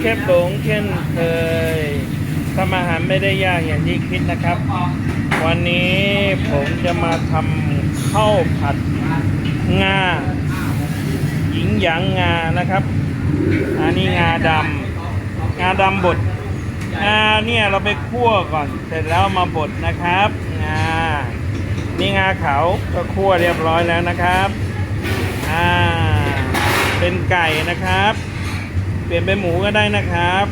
เชฟหลงเช่นเคยทำอาหารไม่ได้ยากอย่างที่คิดนะครับ วันนี้ผมจะมาทำข้าวผัดงาหญิงหยางงานะครับ อันนี้งาดำงาดำบดงาเนี่ยเราไปคั่วก่อน เสร็จแล้วมาบดนะครับงานี่งาขาวก็คั่วเรียบร้อยแล้วนะครับ อ่า เป็นไก่นะครับ เปลี่ยนเป็นหมูก็ได้นะครับ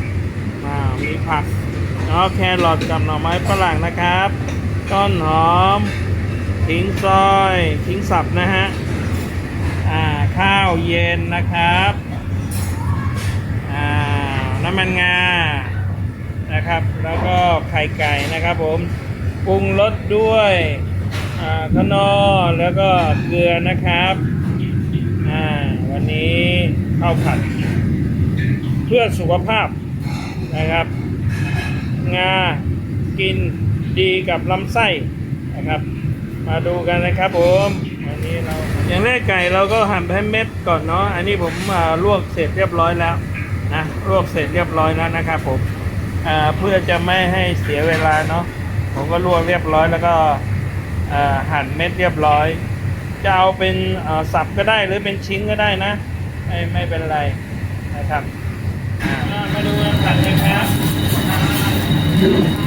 อ่ามีผักเนาะแครอทกับหน่อไม้ฝรั่งนะครับ ต้นหอมทิ้งซอยทิ้งสับนะฮะอ่าข้าวเย็นนะครับอ่าน้ำมันงานะครับ แล้วก็ไข่ไก่นะครับผมปรุงรสด้วยอ่าขนอแล้วก็เกลือนะครับอ่าวันนี้ข้าวผัด เพื่อสุขภาพนะครับ งากินดีกับลำไส้นะครับ มาดูกันนะครับผมอันนี้เราอย่างแรกไก่เราก็หั่นให้เม็ดก่อนเนาะอันนี้ผมลวกเสร็จเรียบร้อยแล้วนะลวกเสร็จเรียบร้อยแล้วนะครับผมเพื่อจะไม่ให้เสียเวลาเนาะผมก็ลวกเรียบร้อยแล้วก็หั่นเม็ดเรียบร้อย จะเอาเป็นสับก็ได้หรือเป็นชิ้นก็ได้นะ ไม่ไม่เป็นไรนะครับ มาดูกันผัดเลยครับ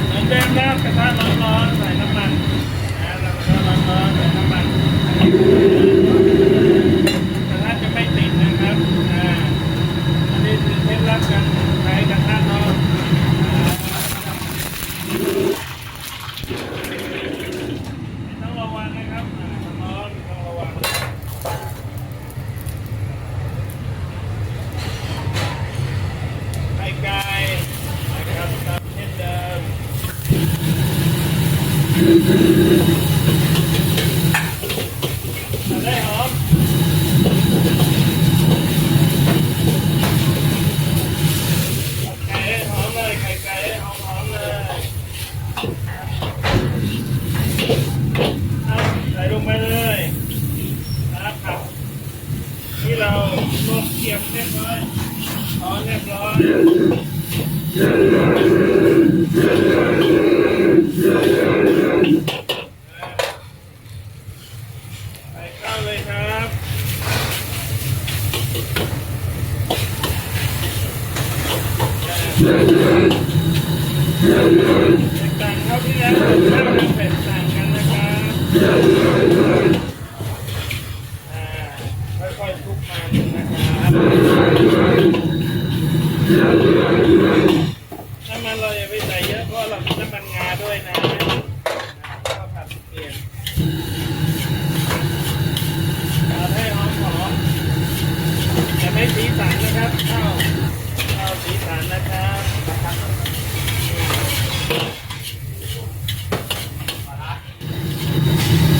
เหมือนเดิมแล้วกระทะร้อนๆใส่น้ำมันนะเราก็ร้อนๆใส่น้ำมันกระทะจะไม่ติดนะครับ อ่า อันนี้คือเคล็ดลับการใช้กระทะร้อนอ่าต้องระวังนะครับอ่าร้อนต้องระวังไข่ไก่นะครับตามเช่นเดิม ได้หอมไก่ให้หอมเลยไข่ไก่ให้หอมหอมเลยเอาใส่ลงไปเลยนะครับที่เราลวกเกียมเรียบร้อยถอนเรียบร้อยใส่ข้าวเลยครับ ต่างเขาที่แล้วข้าวกับเป็ดต่างกันนะครับอ่าค่อยๆคลุกมันนะครับน้ำมันเราอย่าไปใส่เยอะเพราะเรามีน้ำมันงาด้วยนะข้าวผัดเปลี่ยนเอาให้หอมๆอย่าไม่สีสันนะครับข้าวข้าวสีสันนะครับ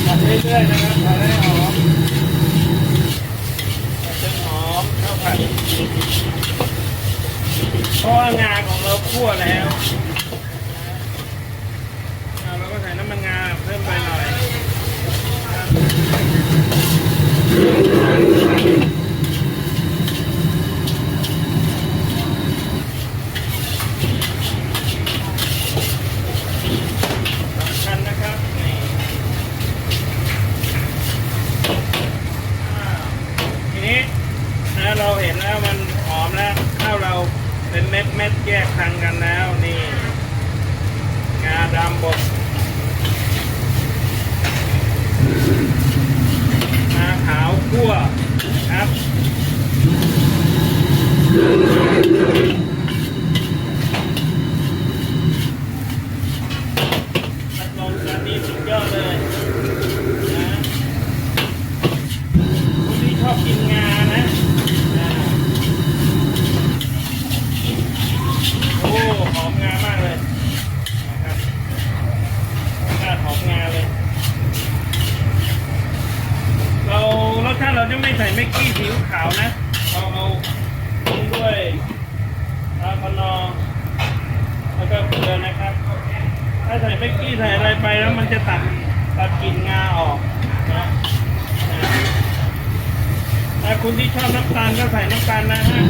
ผัด เรื่อยๆนะครับผัดให้หอมผัดจนหอมข้าวผัดเพราะว่างาของเราคั่วแล้วอ่าเราก็ใส่น้ำมันงาเพิ่มไปหน่อยสำคัญนะครับนี่อ่าทีนี้นะเราเห็นแล้วมันหอมแล้วข้าว เป็นเม็ดเม็ดแยกทางกันแล้วนี่งาดำบดงาขาวคั่วครับพัดลมกันนี้สุดยอดเลยนะคนที่ชอบกินงานะอ่า โอ้หอมงามากเลยนะครับรสชาติหอมงาเลย เรารสชาติ เราจะไม่ใส่เมกกี้สีขาวนะเราเอาปรุงด้วยอาคอนอแล้วก็เกลือนะครับ ถ้าใส่เมกกี้ใส่อะไรไปแล้วมันจะตัดตัดกลิ่นงาออกนะนะถ้าคุณที่ชอบน้ำตาลก็ใส่น้ำตาลนะฮะ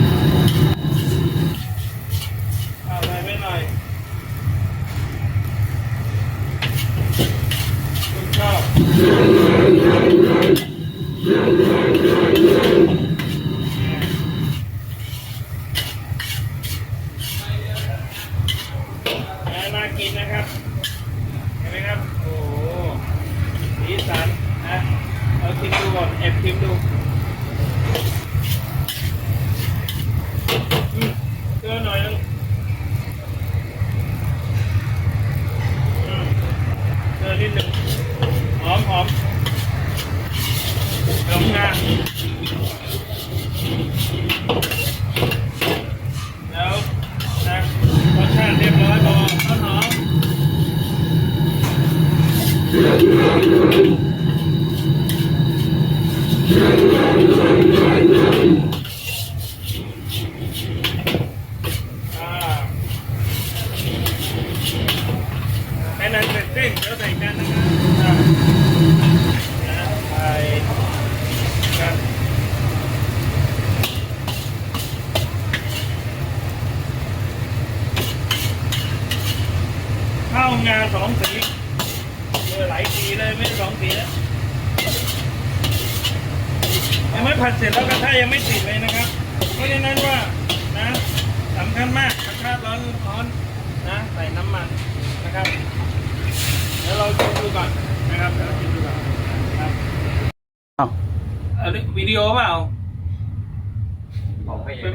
นะครับ ข้าวงาสองสีเออหลายสีเลยไม่สองสีแล้ว ยังไม่ผัดเสร็จแล้วกระทะยังไม่ติดเลยนะครับ เพราะฉะนั้นว่านะสำคัญมากกระทะร้อนร้อนนะใส่น้ำมันนะครับเดี๋ยวเราชิมดูก่อนนะครับเดี๋ยวเราชิมดูก่อนนะครับอ้าวเอาวิดีโอเปล่าเป็นเป็น